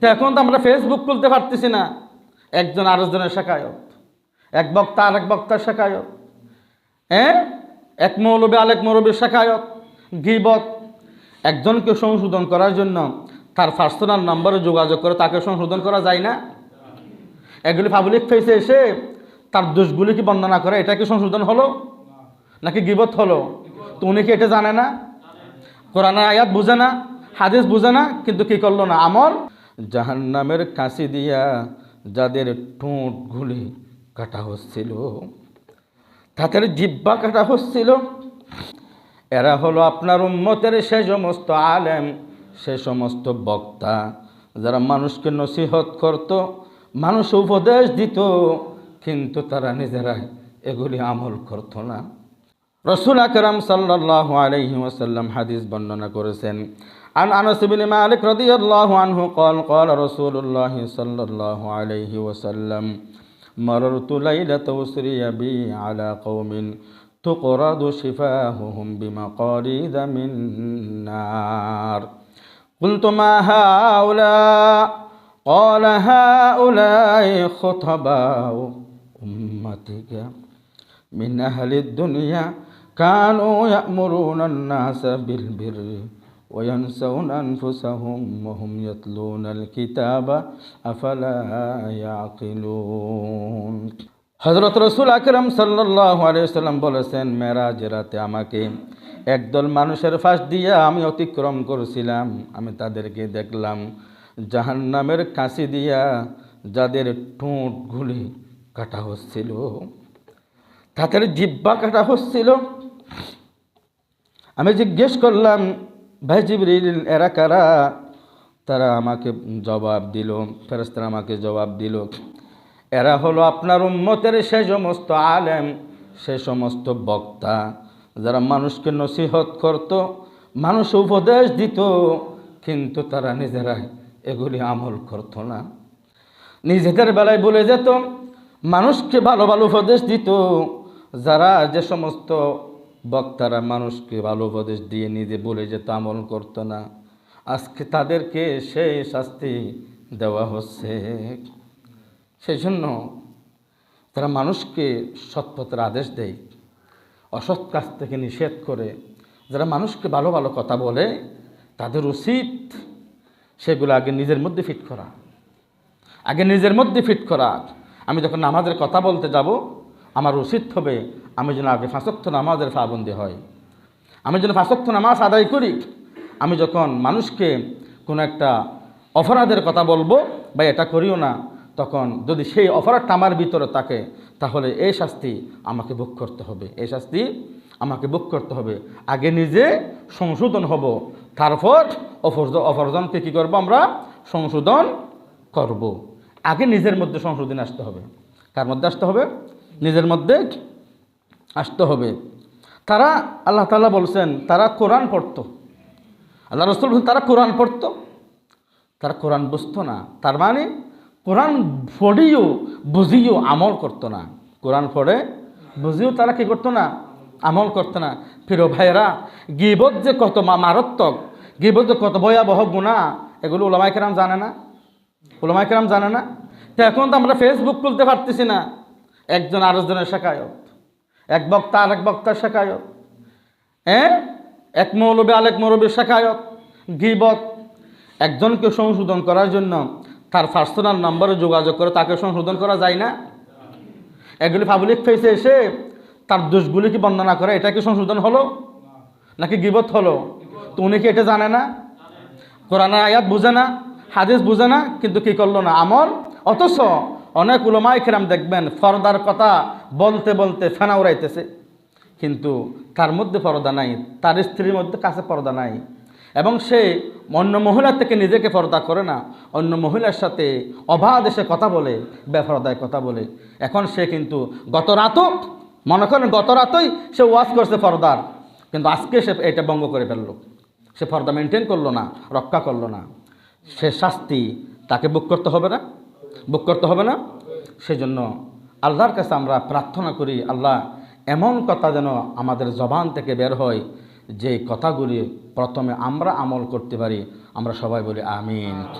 তো এখন তো আমরা ফেসবুক খুলতে পারতেছি না। একজন আরেকজনের শেখায়ত এক বক্তা আরেক বক্তার শেখায়ত হ্যাঁ? এক মৌলবী আলেক মৌলবীর শেখায়ত গিবত। একজনকে সংশোধন করার জন্য তার পার্সোনাল নম্বরে যোগাযোগ করে তাকে সংশোধন করা যায় না। এগুলি পাবলিক ফেসে এসে তার দোষগুলি কি বর্ণনা করে? এটা কি সংশোধন হলো? নাকি গিবত হলো? তো উনি কি এটা জানে না? কোরআনের আয়াত বুঝে না? হাদিস বুঝে না? কিন্তু কি করল না? আমল জাহান্নামের কাশি দিয়া যাদের ঠোঁটগুলি কাটা হচ্ছিল, তাদের জিব্বা কাটা হচ্ছিল। এরা হলো আপনার উম্মতের সে সমস্ত আলেম, সে সমস্ত বক্তা, যারা মানুষকে নসিহত করত, মানুষ উপদেশ দিত, কিন্তু তারা নিজেরাই এগুলি আমল করত না। রসুল আকরাম সাল্লাল্লাহু আলাইহি ওয়াসাল্লাম হাদিস বর্ণনা করেছেন عن أنس بن مالك رضي الله عنه قال قال رسول الله صلى الله عليه وسلم مررت ليلة أسري بي على قوم تقرض شفاههم بمقاريد من نار. قلت ما هؤلاء؟ قال هؤلاء خطباء أمتك من أهل الدنيا كانوا يأمرون الناس بالبر وينسون أنفسهم وهم يتلون الكتاب أفلا يعقلون হজরত রসুল আকরম সাল্লাহ আলিয়াল্লাম বলেছেন মেরাজ রাতে আমাকে একদল মানুষের ফাঁস দিয়ে আমি অতিক্রম করেছিলাম আমি তাদেরকে দেখলাম জাহান্নামের কাশি দিয়া যাদের ঠোঁটগুলি কাটা হচ্ছিল তাদের জিব্বা কাটা হচ্ছিল আমি জিজ্ঞেস করলাম ভাই এরা কারা? তারা আমাকে জবাব দিল ফেরেস্তারা আমাকে জবাব দিল, এরা হলো আপনার উম্মতের সে সমস্ত আলেম, সে সমস্ত বক্তা, যারা মানুষকে নসিহত করত, মানুষ উপদেশ দিত, কিন্তু তারা নিজেরাই এগুলি আমল করত না। নিজেদের বেলায় বলে যেত, মানুষকে ভালো ভালো উপদেশ দিত, যারা যে সমস্ত বক্তারা মানুষকে ভালো উপদেশ দিয়ে নিজে বলে যেত আমল করতো না। আজকে তাদেরকে সেই শাস্তি দেওয়া হচ্ছে। সেই জন্য তারা মানুষকে সৎপথের আদেশ দেয়, অসৎ কাজ থেকে নিষেধ করে, যারা মানুষকে ভালো ভালো কথা বলে, তাদের উচিত সেগুলো আগে নিজের মধ্যে ফিট করা। আগে নিজের মধ্যে ফিট করা। আমি যখন নামাজের কথা বলতে যাব আমার উচিত হবে আমি যেন আগে ফাঁসক্ত নামাজের পাবন্দি হয় আমি যেন ফাঁসক্ত নামাজ আদায় করি। আমি যখন মানুষকে কোনো একটা অপরাধের কথা বলব বা এটা করিও না, তখন যদি সেই অপরাধটা আমার ভিতরে থাকে, তাহলে এই শাস্তি আমাকে ভোগ করতে হবে। এই শাস্তি আমাকে ভোগ করতে হবে। আগে নিজে সংশোধন হব। তারপর অপরজ অপরজনকে কী করব আমরা? সংশোধন করব। আগে নিজের মধ্যে সংশোধন আসতে হবে। কার মধ্যে আসতে হবে, নিজের মধ্যে আসতে হবে। তারা, আল্লাহ তালা বলছেন, তারা কোরআন পড়তো। আল্লাহ রসুল বলছেন, তারা কোরআন পড়তো। তারা কোরআন বুঝতো না। তার মানে কোরআন পড়িও, বুঝিও, আমল করতো না। কোরআন পড়ে, বুঝিও তারা কি করতো না? আমল করতো না। ফিরো ভাইয়েরা, গিবত যে কত মারাত্মক, গিবত যে কত ভয়াবহ গুণা এগুলো ওলামাইকেরাম জানে না। ওলামাইকেরাম জানে না। এখন তো আমরা ফেসবুক খুলতে পারতেছি না। একজন আরেকজনের শেখায়ত। এক বক্তা আরেক বক্তার শেখায়ত। হ্যাঁ? এক মৌলবী আলেক মৌলবীর শেখায়ত। গিবত। একজনকে সংশোধন করার জন্য তার পার্সোনাল নম্বরে যোগাযোগ করে তাকে সংশোধন করা যায় না। এগুলি পাবলিক ফেসে এসে তার দোষগুলি কি বর্ণনা করে? এটা কি সংশোধন হলো? নাকি গিবত হলো? তো উনি কি এটা জানে না? কোরআনের আয়াত বুঝে না? হাদিস বুঝে না? কিন্তু কি করল না? আমল অথচ অনেক উলমাই খেরাম দেখবেন ফরদার কথা বলতে বলতে ফেনা উড়াইতেছে। কিন্তু তার মধ্যে পর্দা নাই, তার স্ত্রীর মধ্যে কাছে পর্দা নাই। এবং সে অন্য মহিলার থেকে নিজেকে পর্দা করে না, অন্য মহিলার সাথে অবাধ এসে কথা বলে, বেফরদায় কথা বলে। এখন সে কিন্তু গত রাতও, মনে করেন গত রাতই সে ওয়াশ করছে পর্দার কিন্তু আজকে সে এটা বঙ্গ করে ফেলল। সে পর্দা মেনটেন করল না, রক্ষা করল না। সে শাস্তি তাকে বুক করতে হবে না? বুক করতে হবে না? সেজন্য আল্লাহর কাছে আমরা প্রার্থনা করি, আল্লাহ, এমন কথা যেন আমাদের জবান থেকে বের হয়, যে কথাগুলি প্রথমে আমরা আমল করতে পারি। আমরা সবাই বলি আমিন।